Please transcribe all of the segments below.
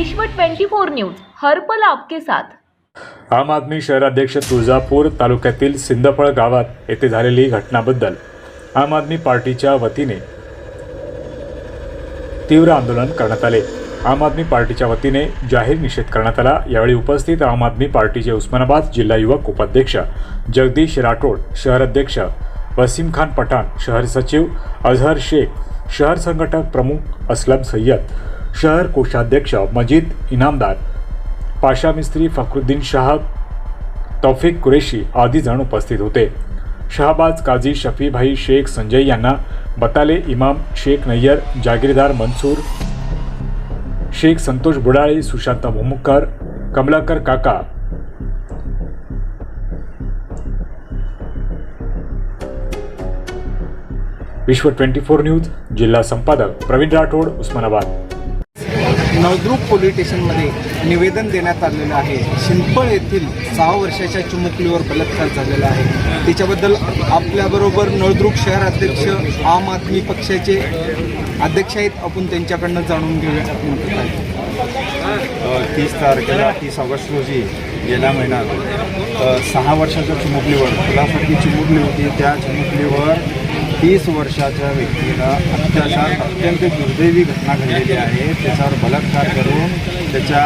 विश्व 24 न्यूज हरपल आपके साथ. आम आदमी शहराध्यक्ष तुळजापूर तालुक्यातील सिंदफळ गावात येथे झालेली घटनाबद्दल आम आदमी पार्टीच्या वतीने तीव्र आंदोलन करण्यात आले. आम आदमी पार्टीच्या वतीने जाहीर निषेध करण्यात आला. यावेळी उपस्थित आम आदमी पार्टीचे उस्मानाबाद जिल्हा युवक उपाध्यक्ष जगदीश राठोड शहराध्यक्ष वसीम खान पठाण शहर सचिव अझहर शेख शहर संघटक प्रमुख असलम सय्यद शहर कोषाध्यक्ष मजीद इनामदार पाशा मिस्त्री फखरुद्दीन शाह तौफिक कुरेशी आदी जण उपस्थित होते. शहाबाज काझी शफीभाई शेख संजय यांना बताले इमाम शेख नय्यर जागीरदार मनसूर शेख संतोष बुडाळे सुशांत भोमुकर कमलाकर काका विश्व ट्वेंटी फोर न्यूज जिल्हा संपादक प्रवीण राठोड उस्मानाबाद. नळदुर्ग पोलीस स्टेशनमध्ये निवेदन देण्यात आलेलं आहे. शिंपळ येथील सहा वर्षाच्या चिमुकलीवर बलात्कार झालेला आहे. त्याच्याबद्दल आपल्याबरोबर नळदुर्ग शहर अध्यक्ष आम आदमी पक्षाचे अध्यक्ष आहेत. आपण त्यांच्याकडनं जाणून घेऊया. तीस तारखेला तीस ऑगस्ट रोजी गेल्या महिन्यात सहा वर्षाच्या चिमुकलीवर मुलासाठी चिमुकली होती. त्या चिमुकलीवर तीस वर्षाच्या व्यक्तीला अत्याचार अत्यंत दुर्दैवी घटना घडलेली आहे. त्याच्यावर बलात्कार करून त्याच्या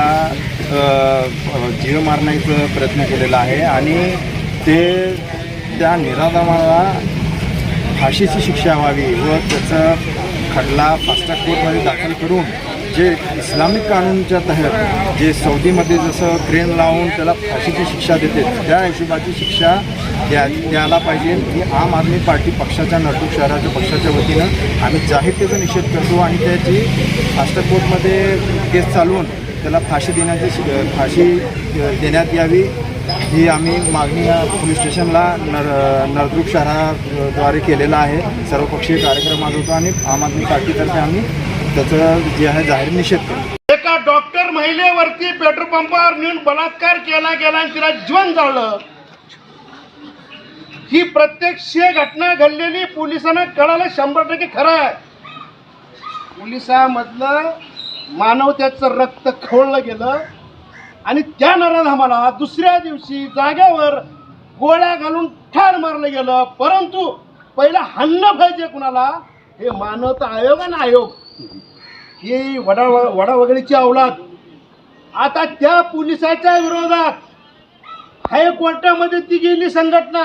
जीव मारण्याचा प्रयत्न केलेला आहे आणि ते त्या निराधामाला फाशीची शिक्षा व्हावी व त्याचा खटला फास्ट कोर्टमध्ये दाखल करून जे इस्लामिक कानूनच्या तहत जे सौदीमध्ये जसं क्रेन लावून त्याला फाशीची शिक्षा देते त्या हिशोबाची शिक्षा द्या द्यायला पाहिजे. ही आम आदमी पार्टी पक्षाच्या नरटूक शहराच्या पक्षाच्या वतीनं आम्ही जाहीर त्याचा निषेध करतो आणि त्याची फास्ट कोर्टमध्ये केस चालवून त्याला फाशी देण्याची फाशी देण्यात यावी. ही आम्ही मागणी या पोलीस स्टेशनला नर नळदुर्ग शहराद्वारे केलेला आहे. सर्वपक्षीय कार्यक्रम आज होतो आणि आम आदमी पार्टीतर्फे आम्ही त्याचा जे आहे जाहीर निषेध एका डॉक्टर महिलेवरती पेट्रोल पंपावर नेऊन बलात्कार केला गेला आणि तिला जीवन जाळलं. ही प्रत्यक्ष घटना घडलेली पोलिसांना कळालं शंभर टक्के खरं आहे. पोलिसामधलं मानवतेचं रक्त खोळलं गेलं आणि त्या नराधामाला दुसऱ्या दिवशी जाग्यावर गोळ्या घालून ठार मारलं गेलं. परंतु पहिला हाणलं पाहिजे कुणाला हे मानवता आयोग आणि आयोग. ही वडा वडा वगळीची अवलाद. आता त्या पोलिसाच्या विरोधात हायकोर्टामध्ये ती गेली संघटना.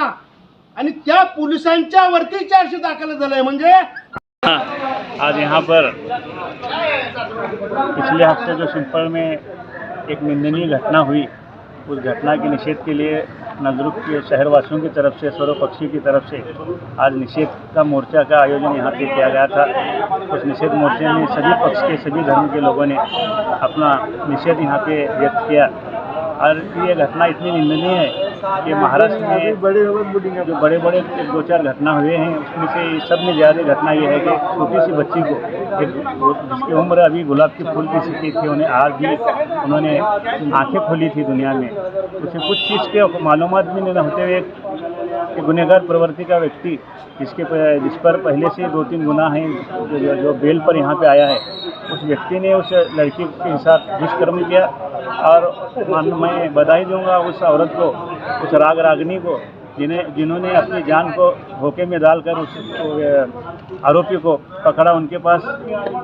आणि त्या पोलिसांच्या वरती चारशे दाखल झालंय. म्हणजे आज यहाँ पर पिछले हफ्ते जो सिंपल में एक निंदनीय घटना हुई उस घटना के निषेध के लिए नजरुक के शहरवासियों की तरफ़ से सर्वपक्षी की तरफ़ से आज निषेध का मोर्चा का आयोजन यहाँ पे किया गया था। उस निषेध मोर्चे में सभी पक्ष के, सभी धर्म के लोगों ने अपना निषेध यहाँ पे व्यक्त किया। और ये घटना इतनी निंदनीय है कि महाराष्ट्र में बड़े जो बड़े बड़े दो चार घटना हुए हैं उसमें से सब में ज़्यादा घटना ये है कि छोटी सी बच्ची को एक जिसकी उम्र अभी गुलाब के फूल की सी थी उन्हें आज भी उन्होंने आँखें खोली थी दुनिया में। उसे कुछ चीज़ के मालूम भी नहीं होते हुए एक कि गुनहगार प्रवृत्ति का व्यक्ति जिसके जिस पर पहले से दो तीन गुना हैं जो, जो, जो बेल पर यहाँ पे आया है उस व्यक्ति ने उस लड़की के साथ दुष्कर्म किया और मैं बधाई दूँगा उस औरत को। उस राग रागनी को जिन्हें जिन्होंने अपनी जान को धोखे में डालकर उस आरोपी को पकड़ा उनके पास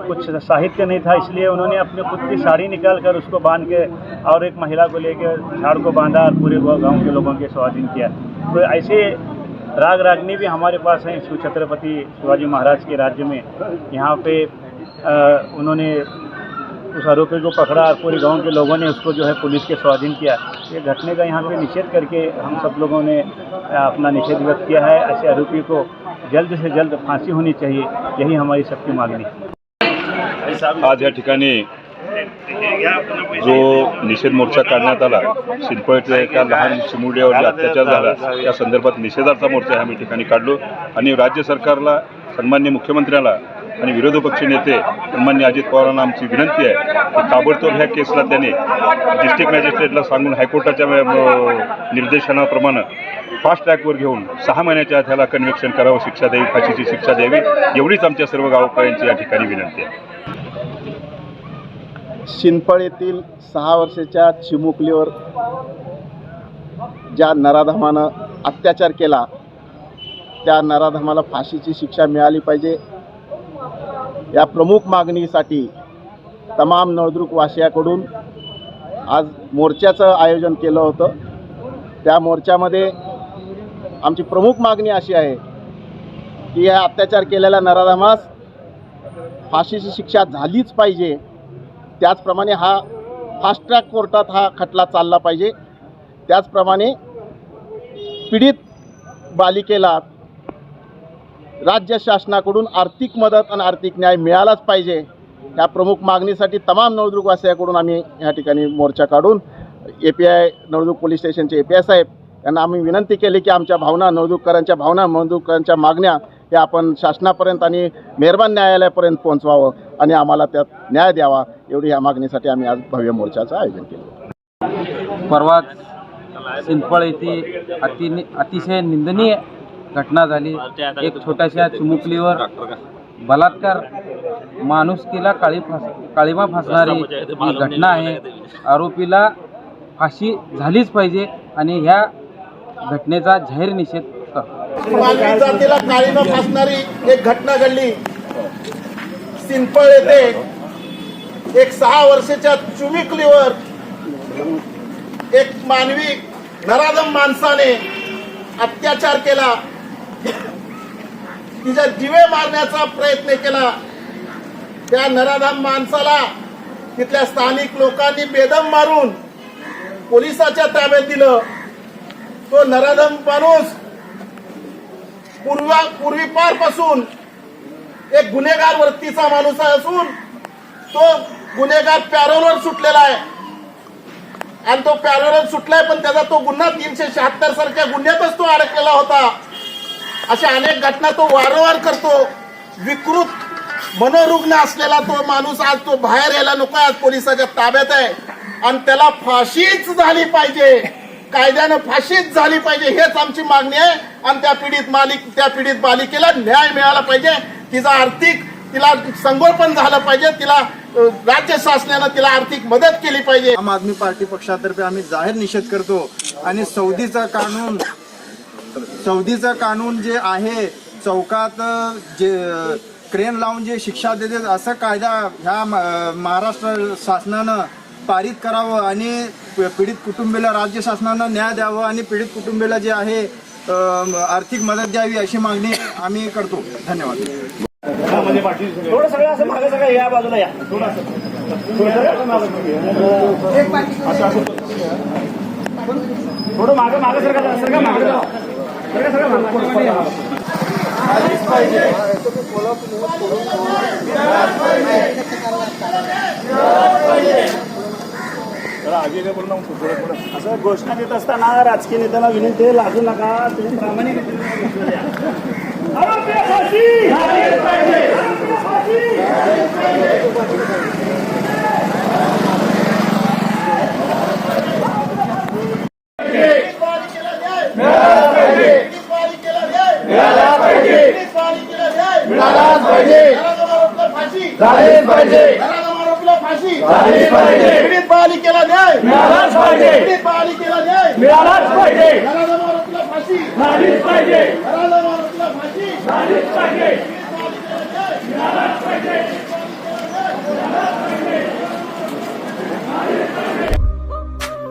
कुछ साहित्य नहीं था इसलिए उन्होंने अपने खुद की साड़ी निकाल कर उसको बाँध के और एक महिला को लेकर झाड़ को बांधा और पूरे गाँव के लोगों के स्वाधीन किया। तो ऐसे राग रागनी भी हमारे पास हैं छत्रपति शिवाजी महाराज के राज्य में। यहाँ पे अ, उन्होंने उस आरोपी को पकड़ा और पूरे गाँव के लोगों ने उसको जो है पुलिस के स्वाधीन किया। ये घटने का यहाँ पे निषेध करके हम सब लोगों ने अपना निषेध व्यक्त किया है। ऐसे आरोपी को जल्द से जल्द फांसी होनी चाहिए, यही हमारी सबकी मांगनी है। आज या ठिकाणी जो निषेध मोर्चा काढण्यात आला शिरपळच्या एका लहान चिमुरड्यावर जे अत्याचार झाला, त्या संदर्भात मोर्चा आम्ही ठिकाणी काढलो. आणि राज्य सरकारला, सन्मान्य मुख्यमंत्र्याला आणि विरोधी पक्षनेते सन्मान्य अजित पवारांना आमची विनंती आहे की ताबडतोब ह्या केसला त्याने डिस्ट्रिक्ट मॅजिस्ट्रेटला सांगून हायकोर्टाच्या निर्देशनाप्रमाणे फास्ट ट्रॅकवर घेऊन सहा महिन्याच्या आत ह्याला कन्व्हेक्शन करावं शिक्षा द्यावी फाशीची शिक्षा द्यावी एवढीच आमच्या सर्व गावकऱ्यांची या ठिकाणी विनंती आहे. शिनफळ येथील सहा वर्षाच्या चिमुकलीवर ज्या नराधमानं अत्याचार केला त्या नराधमाला फाशीची शिक्षा मिळाली पाहिजे. या प्रमुख मागणीसाठी तमाम नळदुर्ग वासियाकडून आज मोर्चाचं आयोजन केलं होतं. त्या मोर्चामध्ये आमची प्रमुख मागणी अशी आहे की या अत्याचार केलेल्या नराधमास फाशीची शिक्षा झालीच पाहिजे. त्याचप्रमाणे हा फास्ट ट्रॅक कोर्टात हा खटला चालला पाहिजे. त्याचप्रमाणे पीडित बालिकेला राज्य शासनाकडून आर्थिक मदत आणि आर्थिक न्याय मिळालाच पाहिजे या प्रमुख मागणीसाठी तमाम नवदुर्गवासियाकडून आम्ही ह्या ठिकाणी मोर्चा काढून A P I Navdurg police स्टेशनचे ए पी आय साहेब यांना आम्ही विनंती केली की आमच्या भावना नवदुर्गकरांच्या भावना नवदुर्गकरांच्या मागण्या या आपण शासनापर्यंत आणि मेहरबान न्यायालयापर्यंत पोहोचवावं आणि आम्हाला त्यात न्याय द्यावा एवढी ह्या मागणीसाठी आम्ही आज भव्य मोर्चाचं आयोजन केलं. परवाच सिंपळ येथे अति अतिशय निंदनीय घटना झाली. एक छोट्याशा चिमुकलीवर बलात्कार माणुसकीला काळी फास काळीमा फासणारी ही घटना आहे. आरोपीला फाशी झालीच पाहिजे आणि ह्या घटनेचा जाहीर निषेध करतो मानवी जातीला काळीनं फासणारी एक घटना घडली. सिंपळ येथे एक सहा वर्षाच्या चुमिकलीवर एक मानवी नराधम माणसाने अत्याचार केला. तिच्या दिवे मारण्याचा प्रयत्न केला. त्या नराधाम माणसाला तिथल्या स्थानिक लोकांनी बेदम मारून पोलिसाच्या ताब्यात दिलं. तो नराधम माणूस पूर्वा पूर्वीपारपासून एक गुन्हेगार वृत्तीचा माणूस असून तो गुन्हेगार पॅरोलवर सुटलेला आहे. आणि तो पॅरोलवर सुटलाय पण त्याचा तो गुन्हा तीनशे शहात्तर सारख्या गुन्ह्यातच तो अडकलेला होता. अशा अनेक घटना तो वारंवार करतो. विकृत मनोरुग्ण असलेला तो माणूस आज तो बाहेर यायला नको आज पोलिसाच्या ताब्यात आहे. आणि त्याला फाशीच झाली पाहिजे. कायद्यानं फाशीच झाली पाहिजे हेच आमची मागणी आहे. आणि त्या पीडित मालिक त्या पीडित बालिकेला न्याय मिळाला पाहिजे. तिचा आर्थिक तिला संगोपन झालं पाहिजे. तिला राज्य शासनानं तिला आर्थिक मदत केली पाहिजे. आम आदमी पार्टी पक्षातर्फे आम्ही जाहीर निषेध करतो. आणि सौदीचा कानून सौदीचं कानून जे आहे चौकात जे क्रेन लावून जे शिक्षा देते असं कायदा ह्या महाराष्ट्र शासनानं पारित करावं आणि पीडित कुटुंबीला राज्य शासनानं न्याय द्यावं आणि पीडित कुटुंबीला जे आहे आर्थिक मदत द्यावी अशी मागणी आम्ही करतो. धन्यवाद. थोडं सगळं असं मागं सगळं या बाजूला या. थोडं असं थोडं थोडं मागं मागं सरका सरका मागं असं घोषणा देत असताना राजकीय नेत्याला विनंती आहे, लाजू नका तुम्ही प्रामाणिक पाहिजे घोषणा द्या. आरोपीला फाशी! आरोपीला फाशी! पीडित बालिकेला न्याय. मिळालाच पाहिजे. पीडित बालिकेला न्याय. मिळालाच पाहिजे. झालीच पाहिजे. झालीच पाहिजे.